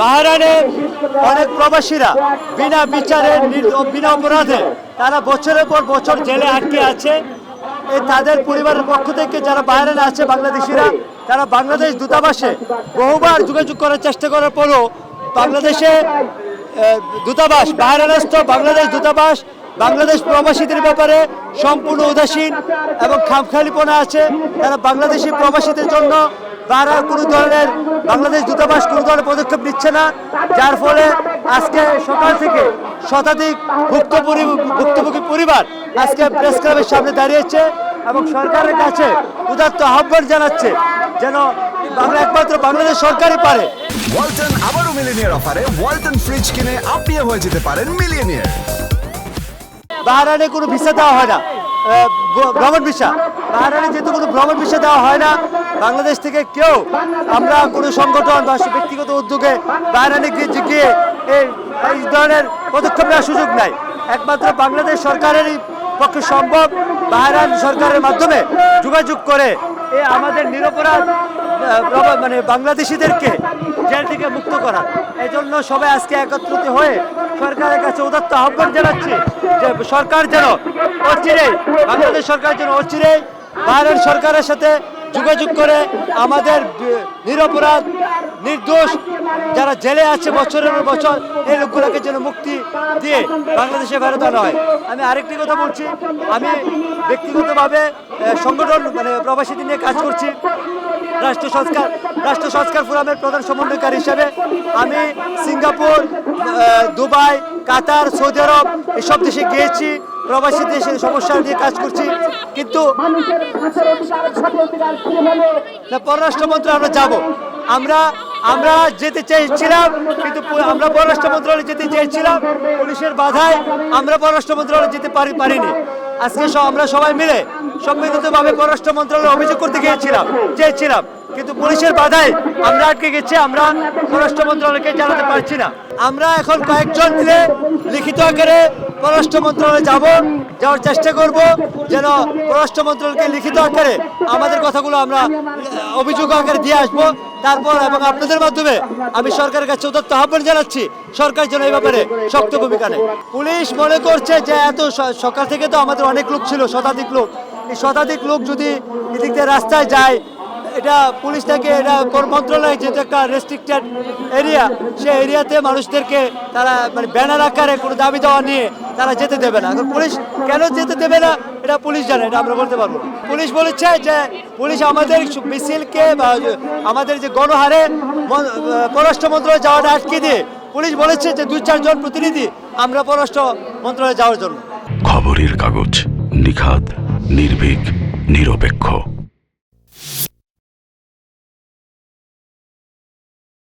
বাহারানে অনেক প্রবাসীরা বিনা বিচারে বিনা অপরাধে তারা বছরের পর বছর জেলে আটকে আছে। এই তাদের পরিবারের পক্ষ থেকে যারা বাইরে আছে বাংলাদেশিরা, তারা বাংলাদেশ দূতাবাসে বহুবার যোগাযোগ করার চেষ্টা করার পরও বাংলাদেশে দূতাবাস বাহারানস্থ বাংলাদেশ দূতাবাস, বাংলাদেশ প্রবাসীদের ব্যাপারে সম্পূর্ণ উদাসীন এবং খামখালিপনা আছে। তারা বাংলাদেশি প্রবাসীদের জন্য তারা কোনো ধরনের বাংলাদেশ দূতাবাস কোনো ধরনের পদক্ষেপ নিচ্ছে না যার ফলে আজকে সকাল থেকে শতাধিক ভুক্তভোগী ভুক্তভোগী পরিবার আজকে প্রেস ক্লাবের সামনে দাঁড়িয়েছে এবং সরকারের কাছে উদাত্ত আহ্বান জানাচ্ছে যেন বাংলা একমাত্র বাংলাদেশ সরকারই পারে। ওয়ালটন আবারও মিলিনিয়ার অফারে ওয়ালটন ফ্রিজ কিনে আপনিও হয়ে যেতে পারেন মিলিয়নিয়ার। বাহারানে কোনো ভিসা দেওয়া হয় না। ভ্রমণ ভিসা। বাহারানে যেহেতু কোনো ভ্রমণ ভিসা দেওয়া হয় না বাংলাদেশ থেকে কেউ আমরা কোনো সংগঠন বা ব্যক্তিগত উদ্যোগে বাহারানে গিয়ে এই ধরনের পদক্ষেপ নেওয়ার সুযোগ নাই। একমাত্র বাংলাদেশ সরকারেরই পক্ষে সম্ভব বাহারান সরকারের মাধ্যমে যোগাযোগ করে এ আমাদের নিরপরাধ মানে বাংলাদেশিদেরকে জেল থেকে মুক্ত করা। এই জন্য সবাই আজকে একত্রিত হয়ে সরকারের কাছে উদাত্ত আহ্বান জানাচ্ছি যে সরকার যেন অচিরেই, বাংলাদেশ সরকার যেন অচিরেই বাইরের সরকারের সাথে যোগাযোগ করে আমাদের নিরপরাধ নির্দোষ যারা জেলে আছে বছরের বছর, এই লোকগুলোকে যেন মুক্তি দিয়ে বাংলাদেশে ফেরত আনা হয়। আমি আরেকটি কথা বলছি, আমি ব্যক্তিগতভাবে সংগঠন মানে প্রবাসীদের নিয়ে কাজ করছি। রাষ্ট্র সংস্কার রাষ্ট্র সংস্কার ফোরামের প্রধান সমন্বয়কারী হিসাবে আমি সিঙ্গাপুর দুবাই, কাতার, সৌদি আরব, এসব দেশে গিয়েছি। প্রবাসী দেশের সমস্যা নিয়ে কাজ করছি, কিন্তু পররাষ্ট্র মন্ত্রণালয়ে, আমরা যাব। আমরা আমরা যেতে চেয়েছিলাম, কিন্তু আমরা পররাষ্ট্র মন্ত্রণালয়ে যেতে চেয়েছিলাম, পুলিশের বাধায় আমরা পররাষ্ট্র মন্ত্রণালয়ে যেতে পারি, পারিনি। আজকে আমরা সবাই মিলে সম্মিলিতভাবে পররাষ্ট্র মন্ত্রণালয়ে অভিযোগ করতে গিয়েছিলাম, চেয়েছিলাম, কিন্তু পুলিশের বাধায় আমরা আটকে গেছি, আমরা পররাষ্ট্র মন্ত্রণালয়কে জানাতে পারছি না। আমরা এখন কয়েকজন মিলে লিখিত আকারে পররাষ্ট্র মন্ত্রণালয়ে যাব, যাওয়ার চেষ্টা করব যেন পররাষ্ট্র মন্ত্রণালয়কে লিখিত আকারে আমাদের কথাগুলো আমরা অভিযোগ আকারে দিয়ে আসব। তারপর এবং আপনাদের মাধ্যমে আমি সরকারের কাছে উদত্ত আহ্বান জানাচ্ছি, সরকার যেন এই ব্যাপারে শক্ত ভূমিকা নেয়। পুলিশ মনে করছে যে এত সকাল থেকে তো আমাদের অনেক লোক ছিল, শতাধিক লোক। এই শতাধিক লোক যদি এদিক দিয়ে রাস্তায় যায় এটা পুলিশ থেকে এটা মন্ত্রণালয় যেহেতু একটা রেস্ট্রিক্টেড এরিয়া সে এরিয়াতে মানুষদেরকে তারা মানে ব্যানার আকারে কোনো দাবি দেওয়া নিয়ে তারা যেতে দেবে না। এখন পুলিশ কেন যেতে দেবে না, এটা পুলিশ জানে, এটা আমরা বলতে পারব পুলিশ বলেছে যে পুলিশ আমাদের মিছিলকে বা আমাদের যে গণহারে পররাষ্ট্র মন্ত্রণালয়ে যাওয়াটা আটকে দিয়ে, পুলিশ বলেছে যে দুই চারজন প্রতিনিধি আমরা পররাষ্ট্র মন্ত্রণালয়ে যাওয়ার জন্য। খবরের কাগজ নিখাদ, নির্ভীক, নিরপেক্ষ।